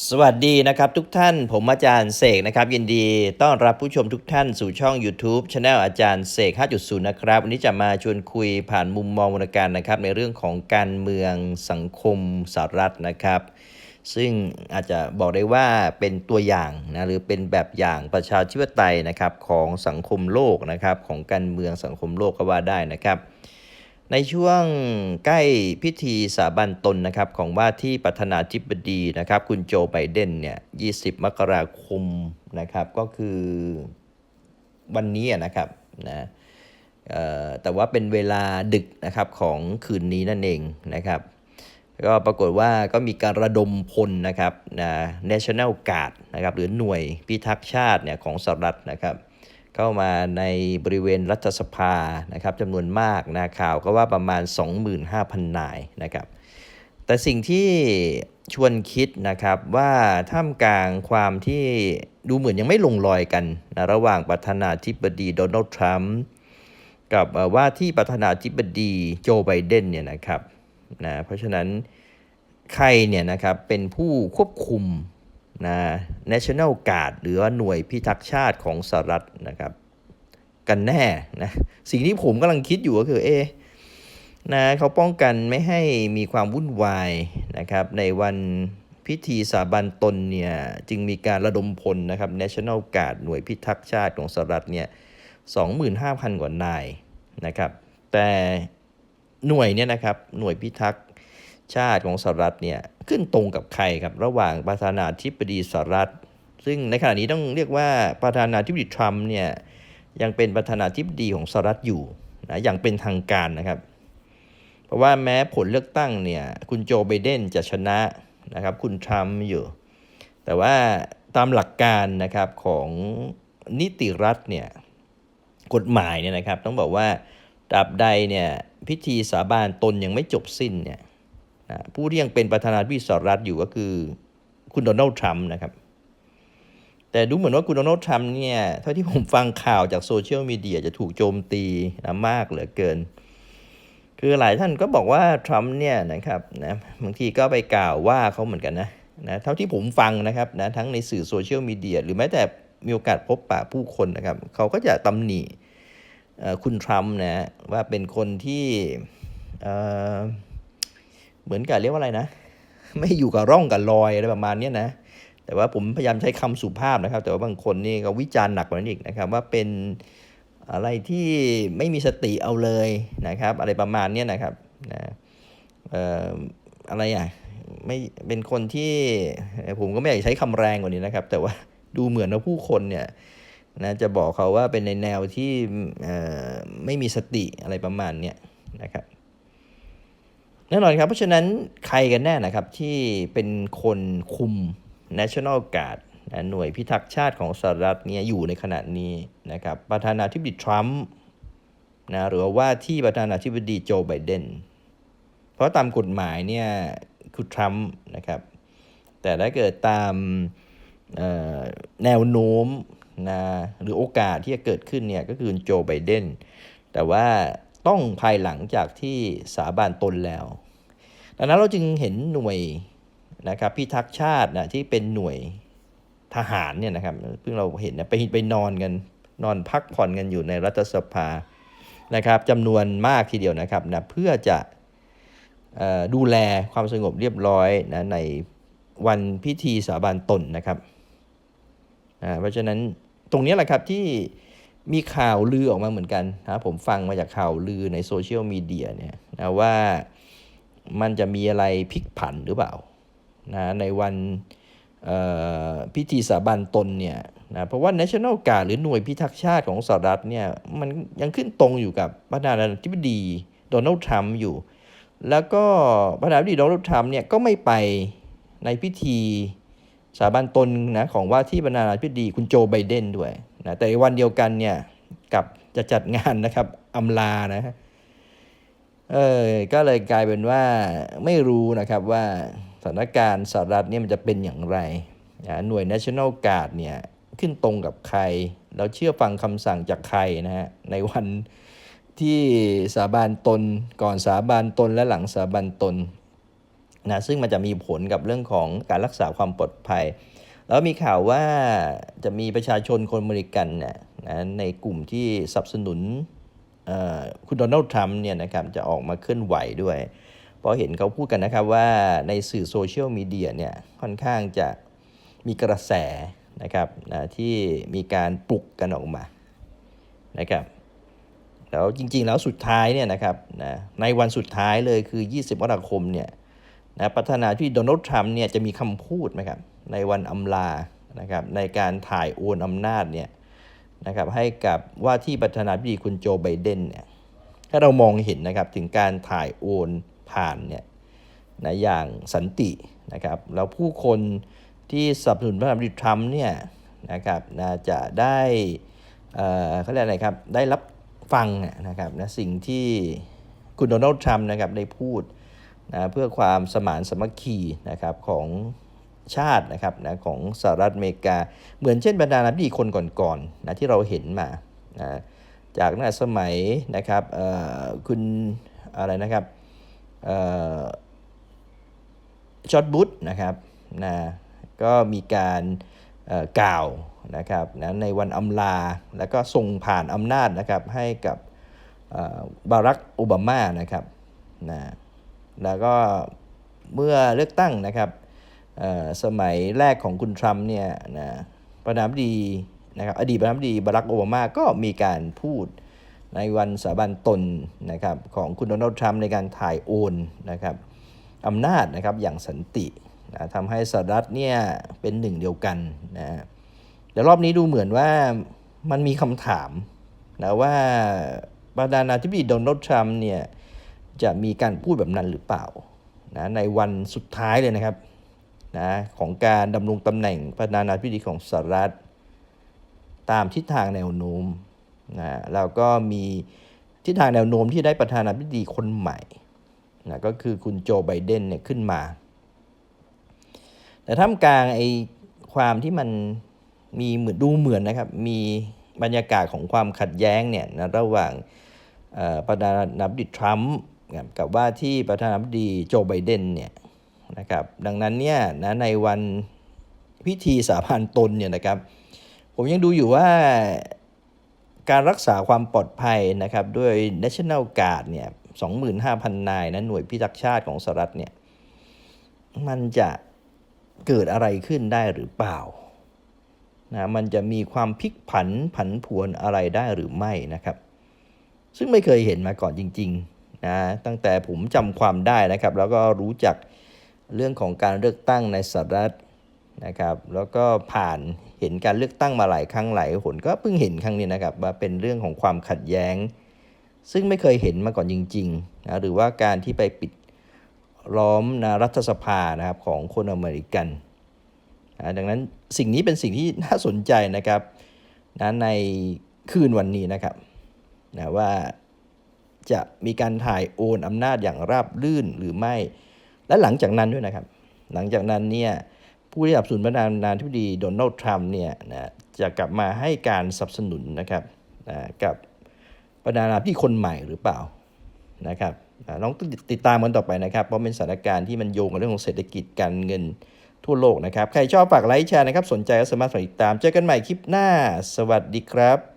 สวัสดีนะครับทุกท่านผมอาจารย์เสกนะครับ ยินดีต้อนรับผู้ชมทุกท่านสู่ช่อง YouTube c h anel อาจารย์เสก 5.0 นะครับ วันนี้จะมาชวนคุยผ่านมุมมองวรรณการนะครับ ในเรื่องของการเมืองสังคมสหรัฐนะครับ ซึ่งอาจจะบอกได้ว่าเป็นตัวอย่างนะหรือเป็นแบบอย่างประชาธิปไตยนะครับของสังคมโลกนะครับของการเมืองสังคมโลกก็ว่าได้นะครับ ในช่วงใกล้พิธีสาบันตนนะครับของว่าที่ประธานาธิบดีนะครับ คุณโจไบเดนเนี่ย 20 มกราคมนะครับ ก็คือวันนี้อะนะครับนะแต่ว่าเป็นเวลาดึกนะครับของคืนนี้นั่นเองนะครับ ก็ปรากฏว่าก็มีการระดมพลนะครับนะ National Guard นะครับหรือหน่วยพิทักษ์ชาติเนี่ยของสหรัฐนะครับ เข้ามาในบริเวณรัฐสภานะครับจำนวนมากนะข่าวก็ว่าประมาณ 25,000 นายนะครับ แต่สิ่งที่ชวนคิดนะครับว่าท่ามกลางความที่ดูเหมือนยังไม่ลงรอยกันนะระหว่างประธานาธิบดีโดนัลด์ทรัมป์กับว่าที่ประธานาธิบดีโจไบเดนเนี่ยนะครับนะเพราะฉะนั้นใครเนี่ยนะครับเป็นผู้ควบคุม นะ National Guard หรือว่าหน่วยพิทักษ์ชาติของสหรัฐนะครับ กันแน่นะสิ่งที่ผมกำลังคิดอยู่ก็คือเอนะเขาป้องกันไม่ให้มีความวุ่นวายนะครับในวันพิธีสาบันตนเนี่ยจึงมีการระดมพลนะครับ National Guard หน่วยพิทักษ์ชาติของสหรัฐเนี่ย25,000 กว่านายนะครับ แต่หน่วยเนี่ยนะครับหน่วยพิทักษ์ ชาติของสหรัฐเนี่ยขึ้นตรงกับใครครับระหว่างประธานาธิบดีสหรัฐ ซึ่งในขณะนี้ต้องเรียกว่าประธานาธิบดีทรัมป์เนี่ยยังเป็นประธานาธิบดีของสหรัฐอยู่นะอย่างเป็นทางการนะครับ เพราะว่าแม้ผลเลือกตั้งเนี่ยคุณโจไบเดนจะชนะนะครับคุณทรัมป์อยู่ แต่ว่าตามหลักการนะครับของนิติรัฐเนี่ยกฎหมายเนี่ยนะครับต้องบอกว่าตราบใดเนี่ยพิธีสาบานตนยังไม่จบสิ้นเนี่ย นะผู้ที่ยังเป็นประธานาธิบดีสหรัฐอยู่ก็คือคุณโดนัลด์ทรัมป์นะครับ แต่ดูเหมือนว่าคุณโดนัลด์ทรัมป์เนี่ย เท่าที่ผมฟังข่าวจากโซเชียลมีเดียจะถูกโจมตีนะมากเหลือเกิน คือหลายท่านก็บอกว่าทรัมป์เนี่ยนะครับนะบางทีก็ไปกล่าวว่าเขาเหมือนกันนะนะเท่าที่ผมฟังนะครับนะทั้งในสื่อโซเชียลมีเดียหรือแม้แต่มีโอกาสพบปะผู้คนนะครับ เขาก็จะตำหนิคุณทรัมป์นะว่าเป็นคนที่ เหมือนกับเรียกว่าอะไรนะ ไม่อยู่กับร่องกับรอยอะไรประมาณนี้นะ แต่ว่าผมพยายามใช้คำสุภาพนะครับ แต่ว่าบางคนนี่ก็วิจารณ์หนักกว่านั้นอีกนะครับ ว่าเป็นอะไรที่ไม่มีสติเอาเลยนะครับ อะไรประมาณนี้นะครับนะเอ่ออะไรอะไม่เป็นคนที่ผมก็ไม่อยากใช้คำแรงกว่านี้นะครับ แต่ว่าดูเหมือนว่าผู้คนเนี่ยนะจะบอกเขาว่าเป็นในแนวที่ไม่มีสติอะไรประมาณเนี้ยนะครับ แน่นอนครับ เพราะฉะนั้นใครกันแน่นะครับที่เป็นคนคุม National Guard นะหน่วยพิทักษ์ชาติของสหรัฐเนี่ยอยู่ในขณะนี้นะครับประธานาธิบดีทรัมป์นะหรือว่าที่ประธานาธิบดีโจไบเดนเพราะตามกฎหมายเนี่ยคือทรัมป์นะครับ แต่ถ้าเกิดตามแนวโน้มนะหรือโอกาสที่จะเกิดขึ้นเนี่ยก็คือโจไบเดนแต่ว่า ต้องภายหลังจากที่สาบานตนแล้ว ดังนั้นเราจึงเห็นหน่วยนะครับพิทักษ์ชาตินะที่เป็นหน่วยทหารเนี่ยนะครับเพิ่งเราเห็นนะไปไปนอนกันนอนพักผ่อนกันอยู่ในรัฐสภานะครับจำนวนมากทีเดียวนะครับนะเพื่อจะออดูแลความสงบเรียบร้อยนะในวันพิธีสาบานตนนะครับอ่าเพราะฉะนั้นตรงนี้แหละครับที่ มีข่าวลือออกมาเหมือนกันนะผมฟังมาจากข่าวลือในโซเชียลมีเดียเนี่ยนะว่ามันจะมีอะไรพลิกผันหรือเปล่านะในวันพิธีสาบานตนเนี่ยนะเพราะว่า National Guard หรือหน่วยพิทักษ์ชาติของสหรัฐเนี่ยมันยังขึ้นตรงอยู่กับประธานาธิบดีโดนัลด์ทรัมป์อยู่ แล้วก็ประธานาธิบดีโดนัลด์ทรัมป์เนี่ยก็ไม่ไปในพิธีสาบานตนนะของว่าที่ประธานาธิบดีคุณโจไบเดนด้วย นะแต่วันเดียวกันเนี่ยกับจะจัดงานนะครับอำลานะฮะเออก็เลยกลายเป็นว่าไม่รู้นะครับว่าสถานการณ์สหรัฐเนี่ยมันจะเป็นอย่างไรนะหน่วย National Guard เนี่ยขึ้นตรงกับใคร แล้วเชื่อฟังคำสั่งจากใครนะฮะในวันที่สาบานตนก่อนสาบานตนและหลังสาบานตนนะซึ่งมันจะมีผลกับเรื่องของการรักษาความปลอดภัย แล้วมีข่าวว่าจะมีประชาชนคนอเมริกันเนี่ยนะในกลุ่มที่สนับสนุนคุณโดนัลด์ทรัมป์เนี่ยนะครับจะออกมาเคลื่อนไหวด้วย เพราะเห็นเขาพูดกันนะครับว่าในสื่อโซเชียลมีเดียเนี่ยค่อนข้างจะมีกระแสนะครับนะที่มีการปลุกกันออกมานะครับแล้วจริงๆแล้วสุดท้ายเนี่ยนะครับนะในวันสุดท้ายเลยคือ 20มกราคมเนี่ยนะประธานาธิบดีโดนัลด์ทรัมป์เนี่ยจะมีคำพูดนะครับ ในวันอำลานะครับในการถ่ายโอนอำนาจเนี่ยนะครับให้กับว่าที่ประธานาธิบดีคุณโจไบเดนเนี่ยถ้าเรามองเห็นนะครับถึงการถ่ายโอนผ่านเนี่ยนะอย่างสันตินะครับแล้วผู้คนที่สนับสนุนประธานาธิบดีทรัมป์เนี่ยนะครับนะจะได้เขาเรียกอะไรครับได้รับฟังนะครับนะสิ่งที่คุณโดนัลด์ทรัมป์นะครับได้พูดนะเพื่อความสมานสมัคคีนะครับของ ชาตินะครับนะของสหรัฐอเมริกา เหมือนเช่นบรรดานาธิบดีคนก่อนๆนะที่เราเห็นมานะจากตั้สมัยนะครับคุณอะไรนะครับเอ่อจอร์ดบุชนะครับนะก็มีการกล่าวนะครับนะในวันอำลา แล้วก็ส่งผ่านอำนาจนะครับให้กับบารักโอบามานะครับนะแล้วก็เมื่อเลือกตั้งนะครับ สมัยแรกของคุณทรัมป์เนี่ยนะประธานาธิบดีนะครับอดีตประธานาธิบดีบารักโอบามาก็มีการพูดในวันสาบานตนนะครับของคุณโดนัลด์ทรัมป์ในการถ่ายโอนนะครับอำนาจนะครับอย่างสันตินะทำให้สหรัฐเนี่ยเป็นหนึ่งเดียวกันนะแต่รอบนี้ดูเหมือนว่ามันมีคำถามนะว่าประธานาธิบดีโดนัลด์ทรัมป์เนี่ยจะมีการพูดแบบนั้นหรือเปล่านะในวันสุดท้ายเลยนะครับ นะของการดำรงตำแหน่งประธานาธิบดีของสหรัฐ ตามทิศทางแนวโน้มนะแล้วก็มีทิศทางแนวโน้มที่ได้ประธานาธิบดีคนใหม่นะก็คือคุณโจไบเดนเนี่ยขึ้นมา แต่ท่ามกลางไอ้ความที่มันมีเหมือนดูเหมือนนะครับ มีบรรยากาศของความขัดแย้งเนี่ยนะระหว่างประธานาธิบดีทรัมป์กับว่าที่ประธานาธิบดีโจไบเดนเนี่ย นะครับ ดังนั้นเนี่ยนะในวันพิธีสาบานตนเนี่ยนะครับ ผมยังดูอยู่ว่าการรักษาความปลอดภัยนะครับด้วย National Guard เนี่ย25,000 นายนะหน่วยพิทักษ์ชาติของสหรัฐเนี่ย มันจะเกิดอะไรขึ้นได้หรือเปล่านะมันจะมีความพลิกผันผันผวนอะไรได้หรือไม่นะครับ ซึ่งไม่เคยเห็นมาก่อนจริงๆนะตั้งแต่ผมจำความได้นะครับ แล้วก็รู้จัก เรื่องของการเลือกตั้งในสหรัฐนะครับ แล้วก็ผ่านเห็นการเลือกตั้งมาหลายครั้งหลายหนก็เพิ่งเห็นครั้งนี้นะครับว่าเป็นเรื่องของความขัดแย้ง ซึ่งไม่เคยเห็นมาก่อนจริงๆนะหรือว่าการที่ไปปิดล้อมนะรัฐสภานะครับของคนอเมริกันนะดังนั้นสิ่งนี้เป็นสิ่งที่น่าสนใจนะครับนะในคืนวันนี้นะครับนะว่าจะมีการถ่ายโอนอำนาจอย่างราบรื่นหรือไม่ และหลังจากนั้นด้วยนะครับ หลังจากนั้นเนี่ยผู้ที่สนับสนุนประธานาธิบดีโดนัลด์ทรัมป์เนี่ยนะจะกลับมาให้การสนับสนุนนะครับนะกับประธานาธิบดีคนใหม่หรือเปล่านะครับน้องติดตามกันต่อไปนะครับ เพราะเป็นสถานการณ์ที่มันโยงกับเรื่องของเศรษฐกิจการเงินทั่วโลกนะครับ ใครชอบฝากไลค์แชร์นะครับ สนใจก็สามารถติดตาม เจอกันใหม่คลิปหน้า สวัสดีครับ